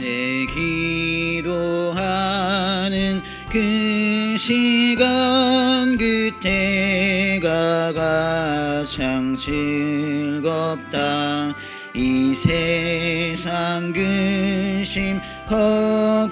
내 기도하는 그 시간 그때가 가장 즐겁다. 이 세상 근심 걱정에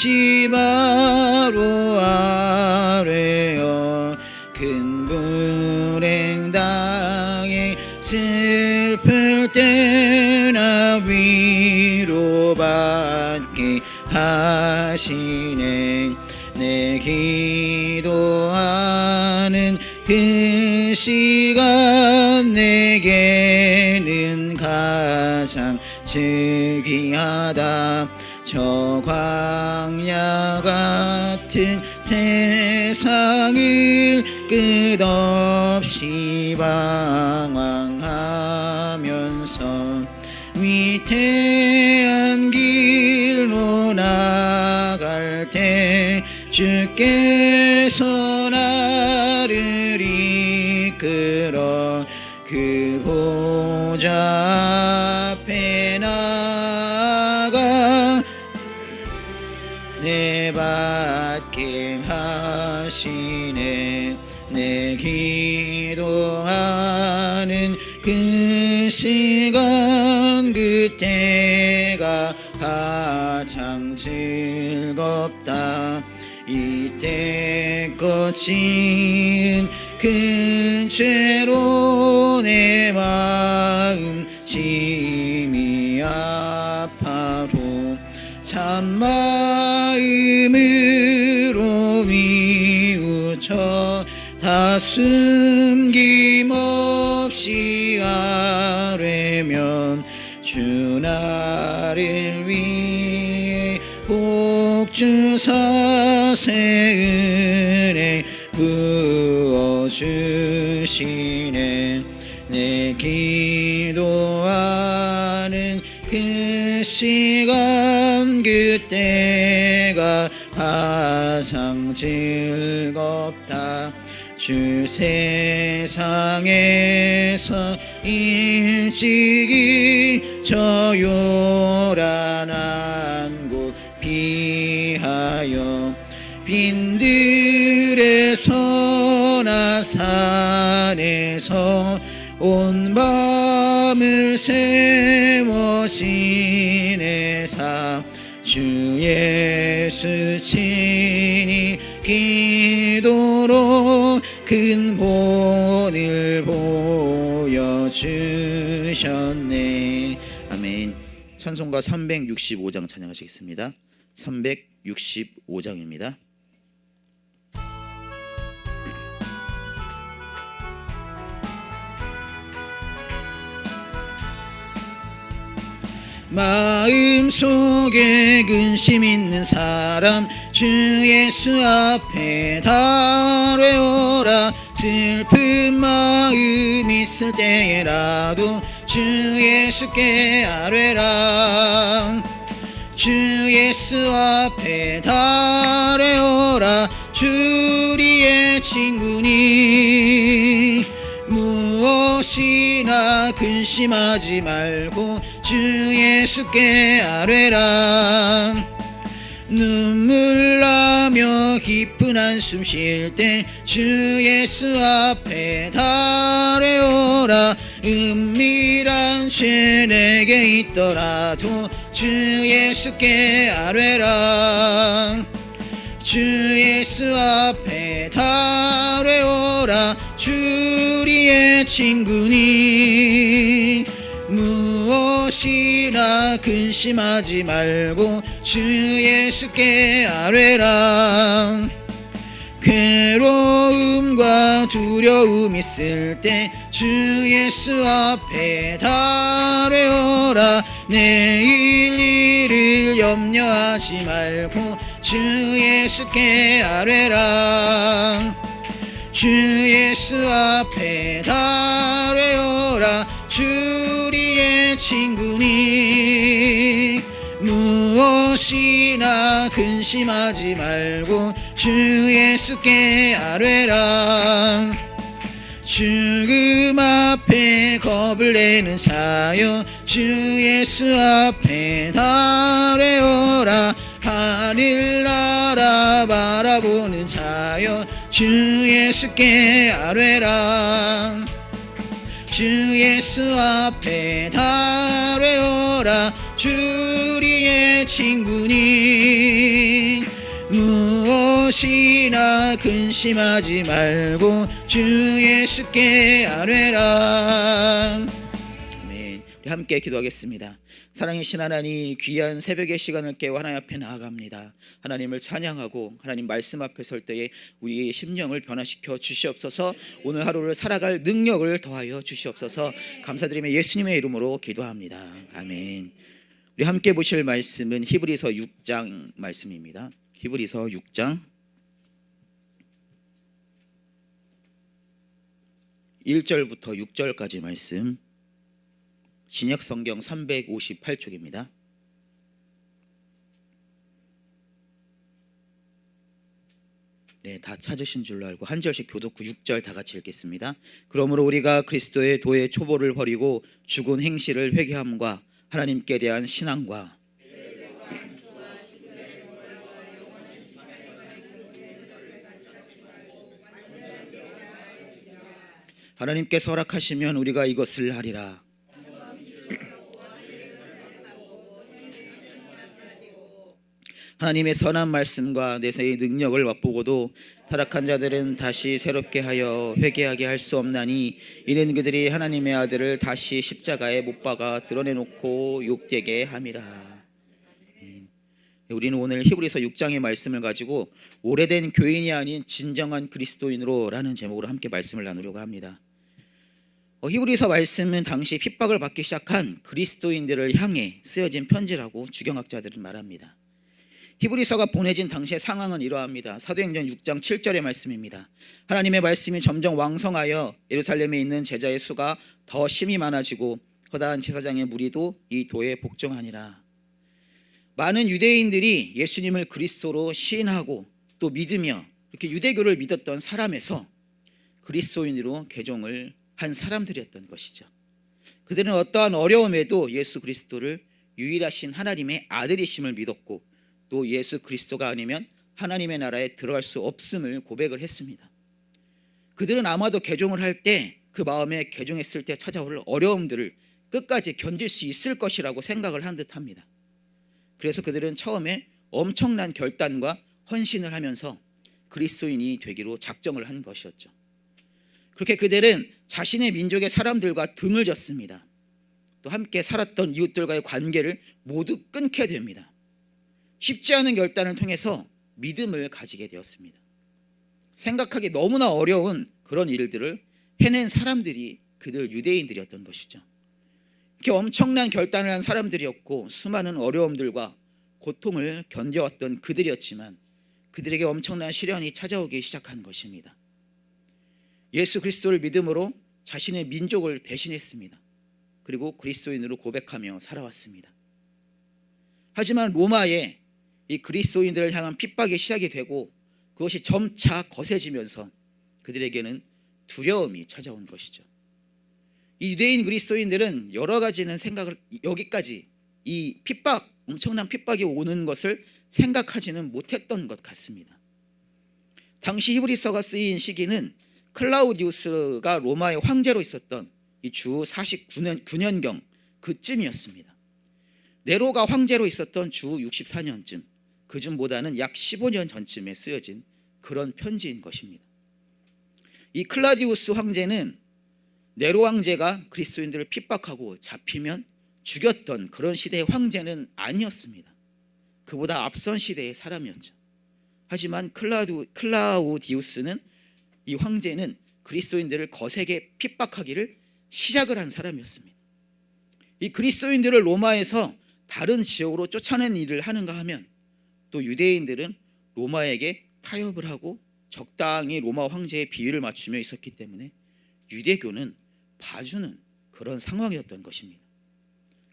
나치 바로 아뢰어 큰 불행 당해 슬플 때나 위로받게 하시네. 내 기도하는 그 시간 내게는 가장 즐기하다 저 광야 같은 세상을 끝없이 방황하면서 위태한 길로 나갈 때 주께서 내 기도하는 그 시간 그때가 가장 즐겁다. 이때 거친 큰 죄로 내 마음 심히 아파도 참마 뉘우쳐 다 숨김없이 아뢰면 주 나를 위해 복주사 새 은혜 부어주시네. 내 기도하는 그 시간 그때가 가장 즐겁다. 주 세상에서 일찍이 저 요란한 곳 피하여 빈들에서 나 산에서 온 밤을 세워 지내사 주 예수 친히 기도로 큰 본을 보여주셨네. 아멘. 찬송가 365장 찬양하시겠습니다. 365장입니다 마음속에 근심 있는 사람 주 예수 앞에 다뢰오라. 슬픈 마음 있을 때에라도 주 예수께 아뢰라. 주 예수 앞에 다뢰오라. 주리의 친구니. 무엇이나 근심하지 말고 주 예수께 아뢰라. 눈물 나며 깊은 한숨 쉴 때 주 예수 앞에 다뢰오라. 은밀한 죄 내게 있더라도 주 예수께 아뢰라. 주 예수 앞에 다뢰오라. 주리의 친구니 무엇이나 근심하지 말고 주 예수께 아뢰라. 괴로움과 두려움 있을 때 주 예수 앞에 다뢰오라. 내일 일을 염려하지 말고 주 예수께 아뢰라. 주 예수 앞에 다뢰오라. 주 리의 친구니 무엇 무엇이나 근심하지 말고 주 예수께 아뢰라. 죽음 앞에 겁을 내는 자여 주 예수 앞에 달래어라. 하늘 나라 바라보는 자여 주 예수께 아뢰라 주 예수 앞에 달래어라. 주리의 친구니 무엇이나 근심하지 말고 주 예수께 아뢰라. 아멘. 함께 기도하겠습니다 사랑이신 하나님 귀한 새벽의 시간을 깨워 하나님 앞에 나아갑니다. 하나님을 찬양하고 하나님 말씀 앞에 설 때에 우리의 심령을 변화시켜 주시옵소서. 오늘 하루를 살아갈 능력을 더하여 주시옵소서. 감사드리며 예수님의 이름으로 기도합니다. 아멘. 우리 함께 보실 말씀은 히브리서 6장 말씀입니다. 히브리서 6장 1절부터 6절까지 말씀 신약 성경 358쪽입니다. 네, 다 찾으신 줄로 알고 한 절씩 교독 후 6절 다 같이 읽겠습니다. 그러므로 우리가 그리스도의 도의 초보를 버리고 죽은 행실을 회개함과 하나님께 대한 신앙과 하나님께서 허락하시면 우리가 이것을 하리라. 하나님의 선한 말씀과 내세의 능력을 맛보고도 타락한 자들은 다시 새롭게 하여 회개하게 할 수 없나니 이는 그들이 하나님의 아들을 다시 십자가에 못 박아 드러내놓고 욕되게 함이라. 음. 우리는 오늘 히브리서 6장의 말씀을 가지고 오래된 교인이 아닌 진정한 그리스도인으로라는 제목으로 함께 말씀을 나누려고 합니다. 어, 히브리서 말씀은 당시 핍박을 받기 시작한 그리스도인들을 향해 쓰여진 편지라고 주경학자들은 말합니다. 히브리서가 보내진 당시의 상황은 이러합니다. 사도행전 6장 7절의 말씀입니다. 하나님의 말씀이 점점 왕성하여 예루살렘에 있는 제자의 수가 더 심히 많아지고 허다한 제사장의 무리도 이 도에 복종하니라. 많은 유대인들이 예수님을 그리스도로 시인하고 또 믿으며 이렇게 유대교를 믿었던 사람에서 그리스도인으로 개종을 한 사람들이었던 것이죠. 그들은 어떠한 어려움에도 예수 그리스도를 유일하신 하나님의 아들이심을 믿었고 또 예수 그리스도가 아니면 하나님의 나라에 들어갈 수 없음을 고백을 했습니다. 그들은 아마도 개종을 할 때 그 마음에 개종했을 때 찾아올 어려움들을 끝까지 견딜 수 있을 것이라고 생각을 한 듯합니다. 그래서 그들은 처음에 엄청난 결단과 헌신을 하면서 그리스도인이 되기로 작정을 한 것이었죠. 그렇게 그들은 자신의 민족의 사람들과 등을 졌습니다. 또 함께 살았던 이웃들과의 관계를 모두 끊게 됩니다. 쉽지 않은 결단을 통해서 믿음을 가지게 되었습니다. 생각하기 너무나 어려운 그런 일들을 해낸 사람들이 그들 유대인들이었던 것이죠. 이렇게 엄청난 결단을 한 사람들이었고 수많은 어려움들과 고통을 견뎌왔던 그들이었지만 그들에게 엄청난 시련이 찾아오기 시작한 것입니다. 예수 그리스도를 믿음으로 자신의 민족을 배신했습니다. 그리고 그리스도인으로 고백하며 살아왔습니다. 하지만 로마에 이 그리스도인들을 향한 핍박이 시작이 되고 그것이 점차 거세지면서 그들에게는 두려움이 찾아온 것이죠. 이 유대인 그리스도인들은 여러 가지는 생각을 여기까지 이 핍박 엄청난 핍박이 오는 것을 생각하지는 못했던 것 같습니다. 당시 히브리서가 쓰인 시기는 클라우디우스가 로마의 황제로 있었던 이 주 49년 9년경 그쯤이었습니다. 네로가 황제로 있었던 주 64년쯤 그쯤보다는 약 15년 전쯤에 쓰여진 그런 편지인 것입니다. 이 클라디우스 황제는 네로 황제가 그리스도인들을 핍박하고 잡히면 죽였던 그런 시대의 황제는 아니었습니다. 그보다 앞선 시대의 사람이었죠. 하지만 클라우, 클라우디우스는 이 황제는 그리스도인들을 거세게 핍박하기를 시작을 한 사람이었습니다. 이 그리스도인들을 로마에서 다른 지역으로 쫓아낸 일을 하는가 하면 또 유대인들은 로마에게 타협을 하고 적당히 로마 황제의 비위를 맞추며 있었기 때문에 유대교는 봐주는 그런 상황이었던 것입니다.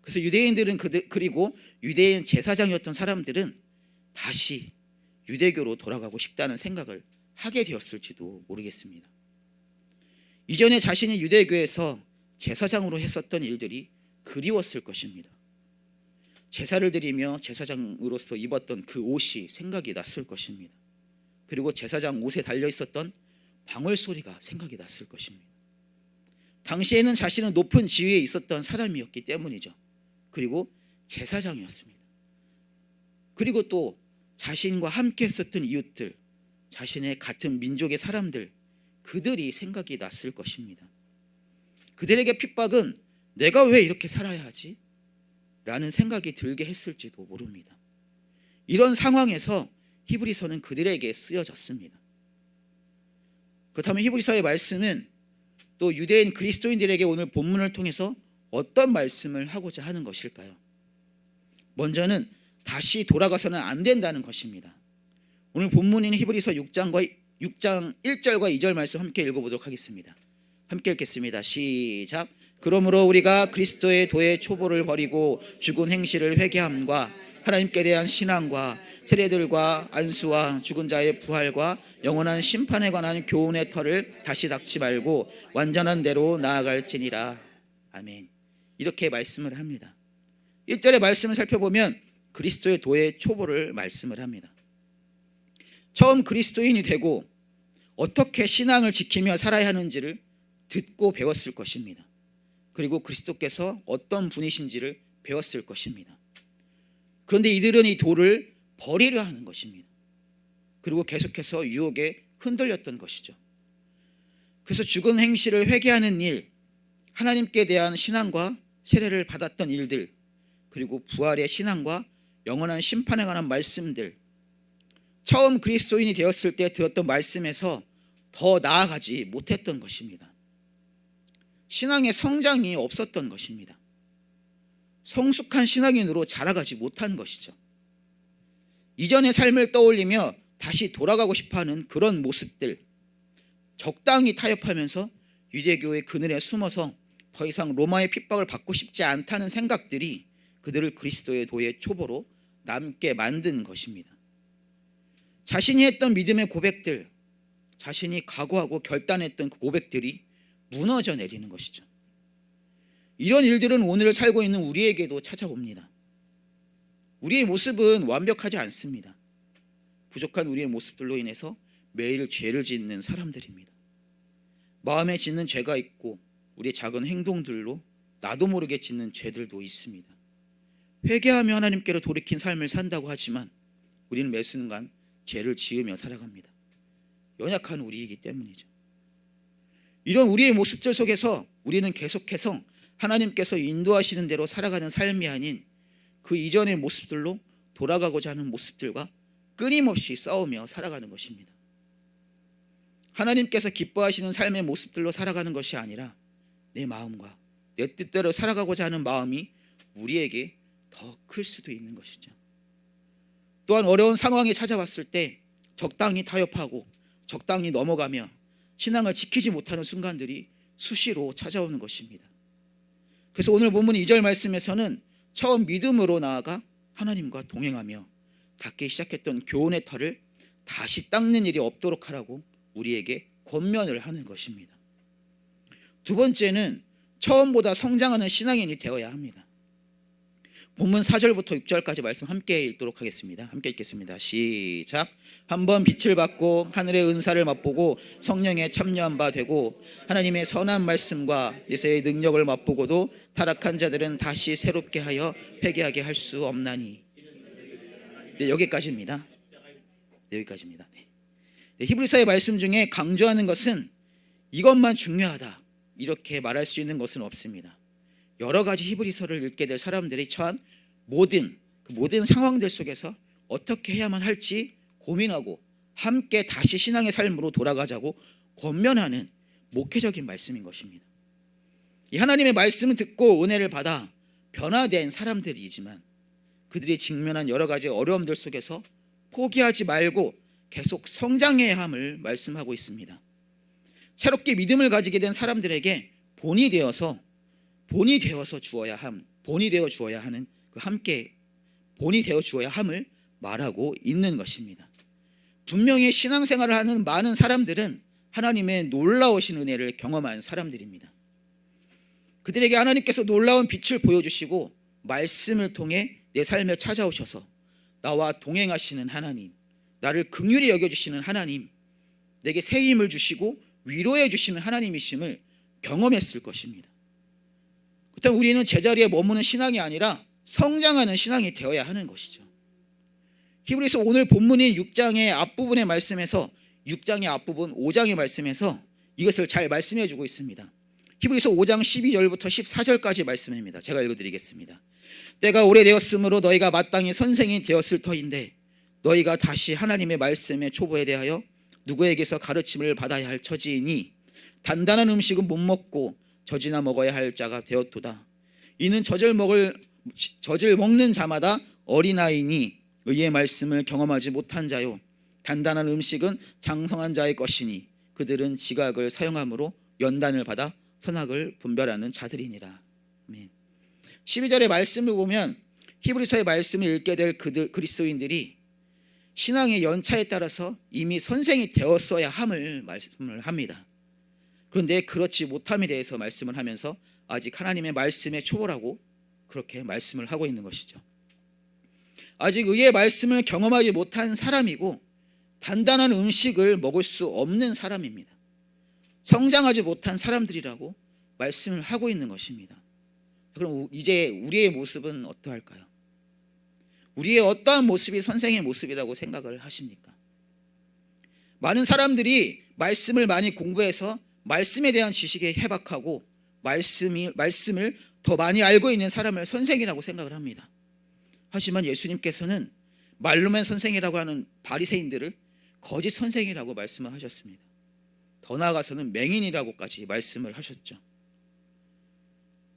그래서 유대인들은 그리고 유대인 제사장이었던 사람들은 다시 유대교로 돌아가고 싶다는 생각을 하게 되었을지도 모르겠습니다. 이전에 자신이 유대교에서 제사장으로 했었던 일들이 그리웠을 것입니다. 제사를 드리며 제사장으로서 입었던 그 옷이 생각이 났을 것입니다. 그리고 제사장 옷에 달려 있었던 방울 소리가 생각이 났을 것입니다. 당시에는 자신은 높은 지위에 있었던 사람이었기 때문이죠. 그리고 제사장이었습니다. 그리고 또 자신과 함께 했었던 이웃들, 자신의 같은 민족의 사람들, 그들이 생각이 났을 것입니다. 그들에게 핍박은 내가 왜 이렇게 살아야 하지? 라는 생각이 들게 했을지도 모릅니다. 이런 상황에서 히브리서는 그들에게 쓰여졌습니다. 그렇다면 히브리서의 말씀은 또 유대인 그리스도인들에게 오늘 본문을 통해서 어떤 말씀을 하고자 하는 것일까요? 먼저는 다시 돌아가서는 안 된다는 것입니다. 오늘 본문인 히브리서 6장과 6장 1절과 2절 말씀 함께 읽어보도록 하겠습니다. 함께 읽겠습니다. 시작. 그러므로 우리가 그리스도의 도의 초보를 버리고 죽은 행실을 회개함과 하나님께 대한 신앙과 세례들과 안수와 죽은 자의 부활과 영원한 심판에 관한 교훈의 터를 다시 닥치 말고 완전한 대로 나아갈지니라. 아멘. 이렇게 말씀을 합니다. 1절의 말씀을 살펴보면 그리스도의 도의 초보를 말씀을 합니다. 처음 그리스도인이 되고 어떻게 신앙을 지키며 살아야 하는지를 듣고 배웠을 것입니다. 그리고 그리스도께서 어떤 분이신지를 배웠을 것입니다. 그런데 이들은 이 도를 버리려 하는 것입니다. 그리고 계속해서 유혹에 흔들렸던 것이죠. 그래서 죽은 행실을 회개하는 일, 하나님께 대한 신앙과 세례를 받았던 일들, 그리고 부활의 신앙과 영원한 심판에 관한 말씀들, 처음 그리스도인이 되었을 때 들었던 말씀에서 더 나아가지 못했던 것입니다. 신앙의 성장이 없었던 것입니다. 성숙한 신앙인으로 자라가지 못한 것이죠. 이전의 삶을 떠올리며 다시 돌아가고 싶어 하는 그런 모습들, 적당히 타협하면서 유대교의 그늘에 숨어서 더 이상 로마의 핍박을 받고 싶지 않다는 생각들이 그들을 그리스도의 도의 초보로 남게 만든 것입니다. 자신이 했던 믿음의 고백들, 자신이 각오하고 결단했던 그 고백들이 무너져 내리는 것이죠. 이런 일들은 오늘 살고 있는 우리에게도 찾아옵니다. 우리의 모습은 완벽하지 않습니다. 부족한 우리의 모습들로 인해서 매일 죄를 짓는 사람들입니다. 마음에 짓는 죄가 있고 우리의 작은 행동들로 나도 모르게 짓는 죄들도 있습니다. 회개하며 하나님께로 돌이킨 삶을 산다고 하지만 우리는 매 순간 죄를 지으며 살아갑니다. 연약한 우리이기 때문이죠. 이런 우리의 모습들 속에서 우리는 계속해서 하나님께서 인도하시는 대로 살아가는 삶이 아닌 그 이전의 모습들로 돌아가고자 하는 모습들과 끊임없이 싸우며 살아가는 것입니다. 하나님께서 기뻐하시는 삶의 모습들로 살아가는 것이 아니라 내 마음과 내 뜻대로 살아가고자 하는 마음이 우리에게 더 클 수도 있는 것이죠. 또한 어려운 상황이 찾아왔을 때 적당히 타협하고 적당히 넘어가며 신앙을 지키지 못하는 순간들이 수시로 찾아오는 것입니다. 그래서 오늘 본문 2절 말씀에서는 처음 믿음으로 나아가 하나님과 동행하며 닿기 시작했던 교훈의 털을 다시 닦는 일이 없도록 하라고 우리에게 권면을 하는 것입니다. 두 번째는 처음보다 성장하는 신앙인이 되어야 합니다. 본문 4절부터 6절까지 말씀 함께 읽도록 하겠습니다. 함께 읽겠습니다. 시작. 한번 빛을 받고 하늘의 은사를 맛보고 성령에 참여한 바 되고 하나님의 선한 말씀과 예수의 능력을 맛보고도 타락한 자들은 다시 새롭게 하여 회개하게 할 수 없나니. 네, 여기까지입니다. 네, 여기까지입니다. 네. 네, 히브리서의 말씀 중에 강조하는 것은 이것만 중요하다 이렇게 말할 수 있는 것은 없습니다. 여러 가지 히브리서를 읽게 될 사람들이 처한 모든 그 모든 상황들 속에서 어떻게 해야만 할지 고민하고 함께 다시 신앙의 삶으로 돌아가자고 권면하는 목회적인 말씀인 것입니다. 이 하나님의 말씀을 듣고 은혜를 받아 변화된 사람들이지만 그들이 직면한 여러 가지 어려움들 속에서 포기하지 말고 계속 성장해야 함을 말씀하고 있습니다. 새롭게 믿음을 가지게 된 사람들에게 본이 되어서 본이 되어서 주어야 함, 본이 되어 주어야 하는 그 함께 본이 되어 주어야 함을 말하고 있는 것입니다. 분명히 신앙생활을 하는 많은 사람들은 하나님의 놀라우신 은혜를 경험한 사람들입니다. 그들에게 하나님께서 놀라운 빛을 보여주시고 말씀을 통해 내 삶에 찾아오셔서 나와 동행하시는 하나님, 나를 긍휼히 여겨주시는 하나님, 내게 새 힘을 주시고 위로해 주시는 하나님이심을 경험했을 것입니다. 그렇다면 우리는 제자리에 머무는 신앙이 아니라 성장하는 신앙이 되어야 하는 것이죠. 히브리서 오늘 본문인 6장의 앞부분의 말씀에서 6장의 앞부분 5장의 말씀에서 이것을 잘 말씀해 주고 있습니다. 히브리서 5장 12절부터 14절까지 말씀입니다. 제가 읽어 드리겠습니다. 때가 오래되었으므로 너희가 마땅히 선생이 되었을 터인데 너희가 다시 하나님의 말씀의 초보에 대하여 누구에게서 가르침을 받아야 할 처지이니 단단한 음식은 못 먹고 젖이나 먹어야 할 자가 되었도다. 이는 젖을 먹을 젖을 먹는 자마다 어린아이니 의의 말씀을 경험하지 못한 자요 단단한 음식은 장성한 자의 것이니 그들은 지각을 사용함으로 연단을 받아 선악을 분별하는 자들이니라. 아멘. 12절의 말씀을 보면 히브리서의 말씀을 읽게 될 그들 그리스도인들이 신앙의 연차에 따라서 이미 선생이 되었어야 함을 말씀을 합니다. 그런데 그렇지 못함에 대해서 말씀을 하면서 아직 하나님의 말씀에 초월하고 그렇게 말씀을 하고 있는 것이죠. 아직 의의 말씀을 경험하지 못한 사람이고 단단한 음식을 먹을 수 없는 사람입니다. 성장하지 못한 사람들이라고 말씀을 하고 있는 것입니다. 그럼 이제 우리의 모습은 어떠할까요? 우리의 어떠한 모습이 선생의 모습이라고 생각을 하십니까? 많은 사람들이 말씀을 많이 공부해서 말씀에 대한 지식에 해박하고 말씀이 말씀을 더 많이 알고 있는 사람을 선생이라고 생각을 합니다. 하지만 예수님께서는 말로만 선생이라고 하는 바리새인들을 거짓 선생이라고 말씀을 하셨습니다. 더 나아가서는 맹인이라고까지 말씀을 하셨죠.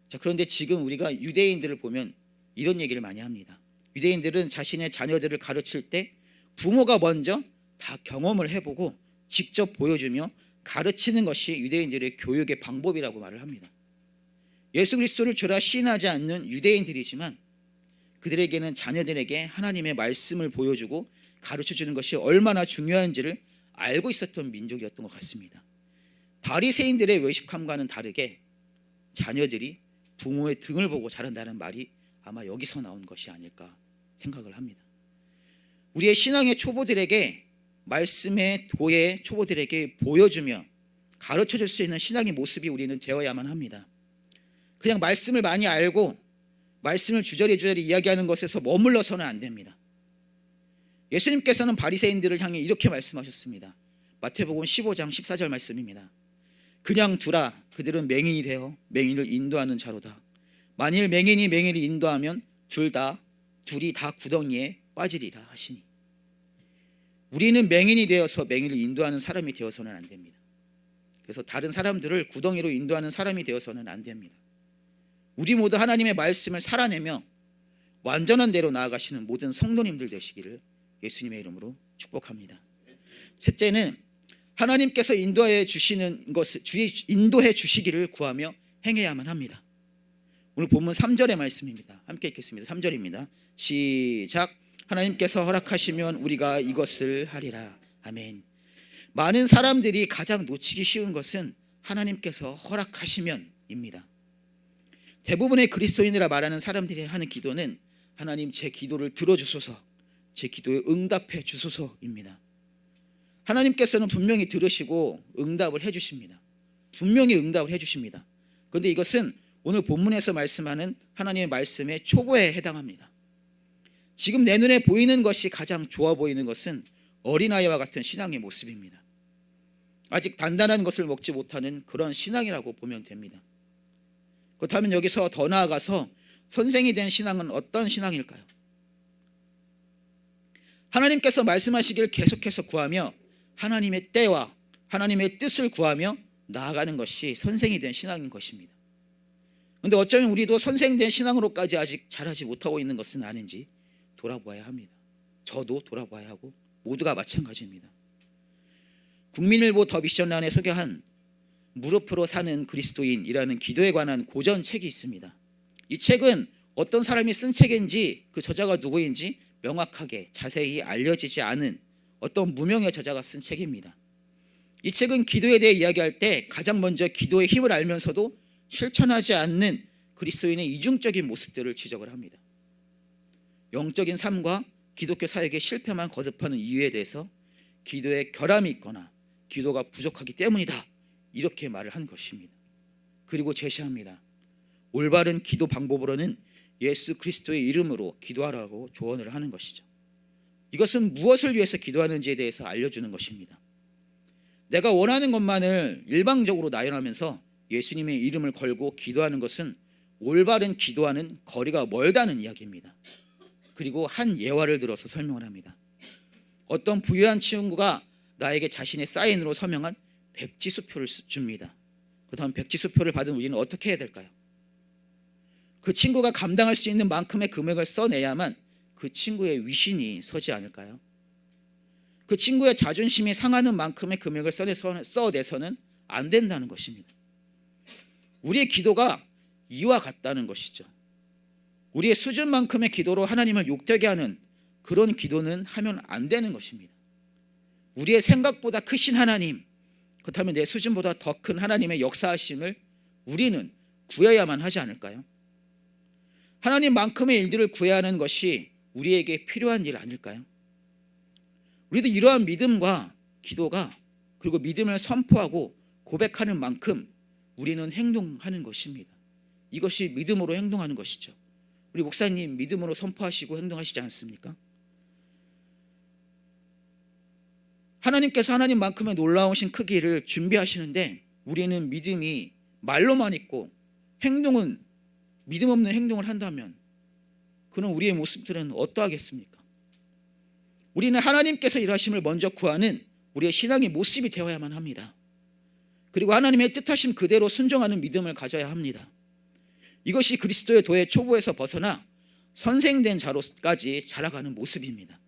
자, 그런데 지금 우리가 유대인들을 보면 이런 얘기를 많이 합니다. 유대인들은 자신의 자녀들을 가르칠 때 부모가 먼저 다 경험을 해보고 직접 보여주며 가르치는 것이 유대인들의 교육의 방법이라고 말을 합니다. 예수 그리스도를 주라 시인하지 않는 유대인들이지만 그들에게는 자녀들에게 하나님의 말씀을 보여주고 가르쳐 주는 것이 얼마나 중요한지를 알고 있었던 민족이었던 것 같습니다. 바리새인들의 외식함과는 다르게 자녀들이 부모의 등을 보고 자란다는 말이 아마 여기서 나온 것이 아닐까 생각을 합니다. 우리의 신앙의 초보들에게 말씀의 도의 초보들에게 보여주며 가르쳐 줄 수 있는 신앙의 모습이 우리는 되어야만 합니다. 그냥 말씀을 많이 알고 말씀을 주저리 주저리 이야기하는 것에서 머물러서는 안 됩니다. 예수님께서는 바리새인들을 향해 이렇게 말씀하셨습니다. 마태복음 15장 14절 말씀입니다. 그냥 두라 그들은 맹인이 되어 맹인을 인도하는 자로다. 만일 맹인이 맹인을 인도하면 둘 다 둘이 다 구덩이에 빠지리라 하시니 우리는 맹인이 되어서 맹인을 인도하는 사람이 되어서는 안 됩니다. 그래서 다른 사람들을 구덩이로 인도하는 사람이 되어서는 안 됩니다. 우리 모두 하나님의 말씀을 살아내며 완전한 대로 나아가시는 모든 성도님들 되시기를 예수님의 이름으로 축복합니다. 셋째는 하나님께서 인도해 주시는 것을 인도해 주시기를 구하며 행해야만 합니다. 오늘 본문 3절의 말씀입니다. 함께 읽겠습니다. 3절입니다. 시작. 하나님께서 허락하시면 우리가 이것을 하리라. 아멘. 많은 사람들이 가장 놓치기 쉬운 것은 하나님께서 허락하시면입니다. 대부분의 그리스도인이라 말하는 사람들이 하는 기도는 하나님 제 기도를 들어주소서, 제 기도에 응답해 주소서입니다. 하나님께서는 분명히 들으시고 응답을 해주십니다. 분명히 응답을 해주십니다. 그런데 이것은 오늘 본문에서 말씀하는 하나님의 말씀의 초보에 해당합니다. 지금 내 눈에 보이는 것이 가장 좋아 보이는 것은 어린아이와 같은 신앙의 모습입니다. 아직 단단한 것을 먹지 못하는 그런 신앙이라고 보면 됩니다. 그렇다면 여기서 더 나아가서 선생이 된 신앙은 어떤 신앙일까요? 하나님께서 말씀하시길 계속해서 구하며 하나님의 때와 하나님의 뜻을 구하며 나아가는 것이 선생이 된 신앙인 것입니다. 그런데 어쩌면 우리도 선생된 신앙으로까지 아직 자라지 못하고 있는 것은 아닌지 돌아보아야 합니다. 저도 돌아봐야 하고 모두가 마찬가지입니다. 국민일보 더 미션란에 소개한 무릎으로 사는 그리스도인이라는 기도에 관한 고전 책이 있습니다. 이 책은 어떤 사람이 쓴 책인지 그 저자가 누구인지 명확하게 자세히 알려지지 않은 어떤 무명의 저자가 쓴 책입니다. 이 책은 기도에 대해 이야기할 때 가장 먼저 기도의 힘을 알면서도 실천하지 않는 그리스도인의 이중적인 모습들을 지적을 합니다. 영적인 삶과 기독교 사역의 실패만 거듭하는 이유에 대해서 기도에 결함이 있거나 기도가 부족하기 때문이다. 이렇게 말을 한 것입니다. 그리고 제시합니다. 올바른 기도 방법으로는 예수 그리스도의 이름으로 기도하라고 조언을 하는 것이죠. 이것은 무엇을 위해서 기도하는지에 대해서 알려주는 것입니다. 내가 원하는 것만을 일방적으로 나열하면서 예수님의 이름을 걸고 기도하는 것은 올바른 기도하는 거리가 멀다는 이야기입니다. 그리고 한 예화를 들어서 설명을 합니다. 어떤 부유한 친구가 나에게 자신의 사인으로 서명한 백지수표를 줍니다. 그 다음 백지수표를 받은 우리는 어떻게 해야 될까요? 그 친구가 감당할 수 있는 만큼의 금액을 써내야만 그 친구의 위신이 서지 않을까요? 그 친구의 자존심이 상하는 만큼의 금액을 써내서, 써내서는 안 된다는 것입니다. 우리의 기도가 이와 같다는 것이죠. 우리의 수준만큼의 기도로 하나님을 욕되게 하는 그런 기도는 하면 안 되는 것입니다. 우리의 생각보다 크신 하나님, 그렇다면 내 수준보다 더 큰 하나님의 역사하심을 우리는 구해야만 하지 않을까요? 하나님만큼의 일들을 구해야 하는 것이 우리에게 필요한 일 아닐까요? 우리도 이러한 믿음과 기도가 그리고 믿음을 선포하고 고백하는 만큼 우리는 행동하는 것입니다. 이것이 믿음으로 행동하는 것이죠. 우리 목사님 믿음으로 선포하시고 행동하시지 않습니까? 하나님께서 하나님만큼의 놀라우신 크기를 준비하시는데 우리는 믿음이 말로만 있고 행동은 믿음 없는 행동을 한다면 그는 우리의 모습들은 어떠하겠습니까? 우리는 하나님께서 일하심을 먼저 구하는 우리의 신앙의 모습이 되어야만 합니다. 그리고 하나님의 뜻하심 그대로 순종하는 믿음을 가져야 합니다. 이것이 그리스도의 도의 초보에서 벗어나 선생된 자로까지 자라가는 모습입니다.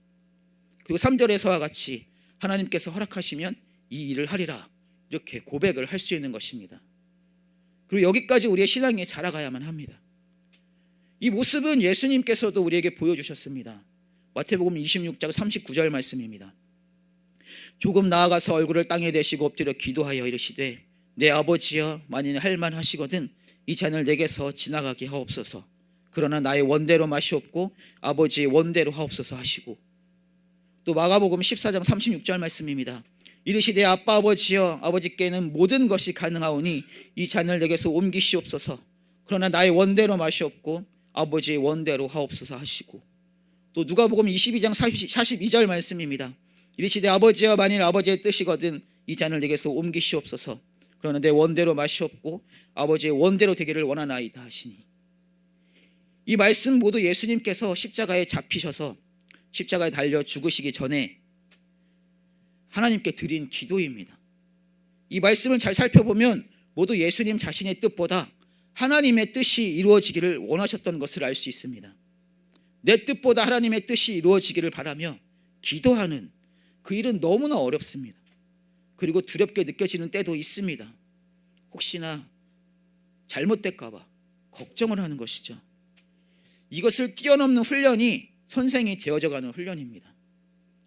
그리고 3절에서와 같이 하나님께서 허락하시면 이 일을 하리라 이렇게 고백을 할 수 있는 것입니다. 그리고 여기까지 우리의 신앙이 자라가야만 합니다. 이 모습은 예수님께서도 우리에게 보여주셨습니다. 마태복음 26장 39절 말씀입니다. 조금 나아가서 얼굴을 땅에 대시고 엎드려 기도하여 이르시되 내 아버지여 만일 할만 하시거든 이 잔을 내게서 지나가게 하옵소서. 그러나 나의 원대로 마시옵고 아버지의 원대로 하옵소서 하시고 또 마가복음 14장 36절 말씀입니다. 이르시되 아빠 아버지여 아버지께는 모든 것이 가능하오니 이 잔을 내게서 옮기시옵소서. 그러나 나의 원대로 마시옵고 아버지의 원대로 하옵소서 하시고 또 누가복음 22장 42절 말씀입니다. 이르시되 아버지여 만일 아버지의 뜻이거든 이 잔을 내게서 옮기시옵소서. 그러나 내 원대로 마시옵고 아버지의 원대로 되기를 원하나이다 하시니 이 말씀 모두 예수님께서 십자가에 잡히셔서 십자가에 달려 죽으시기 전에 하나님께 드린 기도입니다. 이 말씀을 잘 살펴보면 모두 예수님 자신의 뜻보다 하나님의 뜻이 이루어지기를 원하셨던 것을 알 수 있습니다. 내 뜻보다 하나님의 뜻이 이루어지기를 바라며 기도하는 그 일은 너무나 어렵습니다. 그리고 두렵게 느껴지는 때도 있습니다. 혹시나 잘못될까봐 걱정을 하는 것이죠. 이것을 뛰어넘는 훈련이 선생이 되어져가는 훈련입니다.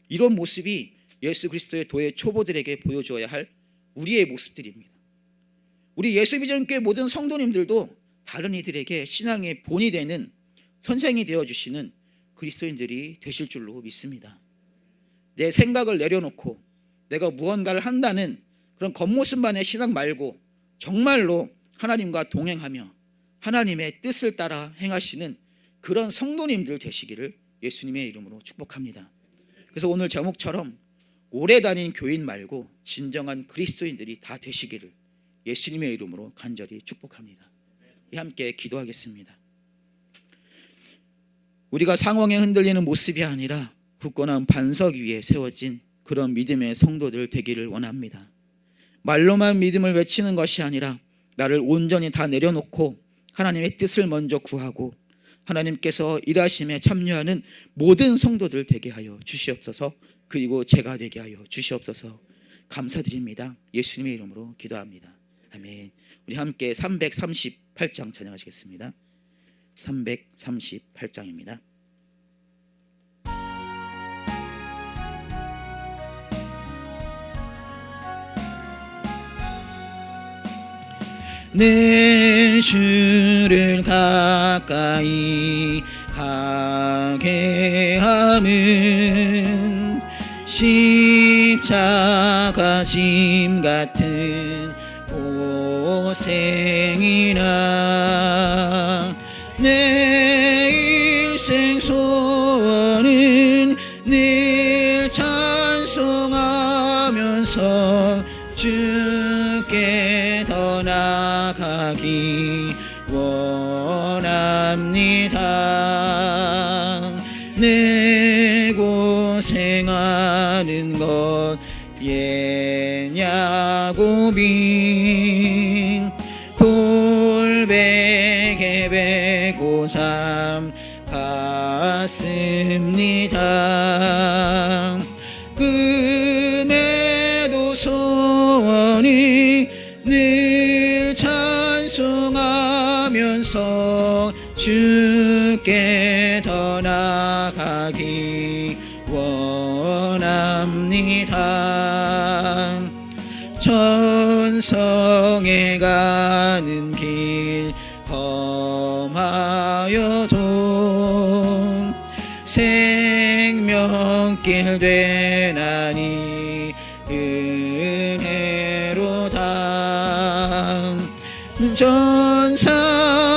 이런 모습이 예수 그리스도의 도의 초보들에게 보여주어야 할 우리의 모습들입니다. 우리 예수 비전교회 모든 성도님들도 다른 이들에게 신앙의 본이 되는 선생이 되어주시는 그리스도인들이 되실 줄로 믿습니다. 내 생각을 내려놓고 내가 무언가를 한다는 그런 겉모습만의 신앙 말고 정말로 하나님과 동행하며 하나님의 뜻을 따라 행하시는 그런 성도님들 되시기를 예수님의 이름으로 축복합니다. 그래서 오늘 제목처럼 오래 다닌 교인 말고 진정한 그리스도인들이 다 되시기를 예수님의 이름으로 간절히 축복합니다. 함께 기도하겠습니다. 우리가 상황에 흔들리는 모습이 아니라 굳건한 반석 위에 세워진 그런 믿음의 성도들 되기를 원합니다. 말로만 믿음을 외치는 것이 아니라 나를 온전히 다 내려놓고 하나님의 뜻을 먼저 구하고 하나님께서 일하심에 참여하는 모든 성도들 되게 하여 주시옵소서 그리고 제가 되게 하여 주시옵소서 감사드립니다. 예수님의 이름으로 기도합니다. 아멘. 우리 함께 338장 찬양하시겠습니다. 338장입니다. 내 주를 가까이 하게 함은 십자가 짐 같은 고생이나 고생하는 것 예냐고빈 돌베개 베고 잠 갔습니다 되나니 은혜로다 전사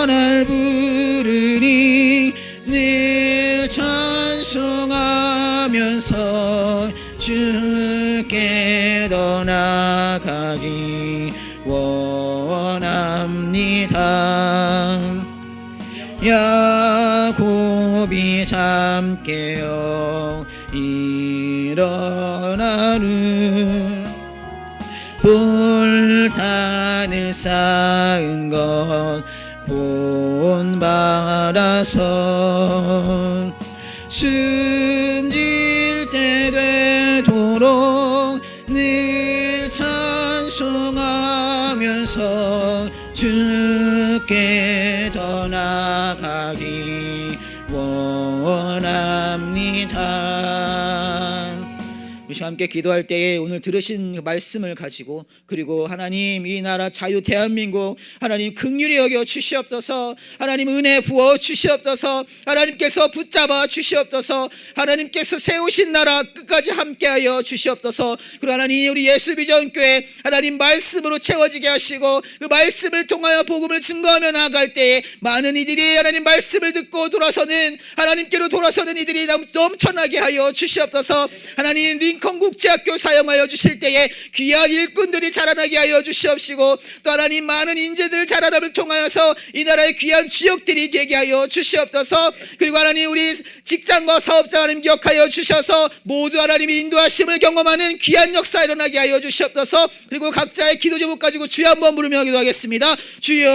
날 부르니 늘 찬송하면서 주께 더 나가기 원합니다. 야곱이 잠 깨어 불탄을 쌓은 것 본받아서 함께 기도할 때에 오늘 들으신 그 말씀을 가지고 그리고 하나님 이 나라 자유 대한민국 하나님 극률히 여겨 주시옵소서 하나님 은혜 부어 주시옵소서 하나님께서 붙잡아 주시옵소서 하나님께서 세우신 나라 끝까지 함께하여 주시옵소서. 그리고 하나님 우리 예수 비전교회 하나님 말씀으로 채워지게 하시고 그 말씀을 통하여 복음을 증거하며 나아갈 때에 많은 이들이 하나님 말씀을 듣고 돌아서는 하나님께로 돌아서는 이들이 넘- 넘쳐나게 하여 주시옵소서. 하나님 링컨 국제학교 사용하여 주실 때에 귀한 일꾼들이 자라나게 하여 주시옵시고 또 하나님 많은 인재들 자라남을 통하여서 이 나라의 귀한 주역들이 되게 하여 주시옵소서. 그리고 하나님 우리 직장과 사업자 하나님 기억하여 주셔서 모두 하나님이 인도하심을 경험하는 귀한 역사 일어나게 하여 주시옵소서. 그리고 각자의 기도 제목 가지고 주여 한번 부르며 기도하겠습니다. 주여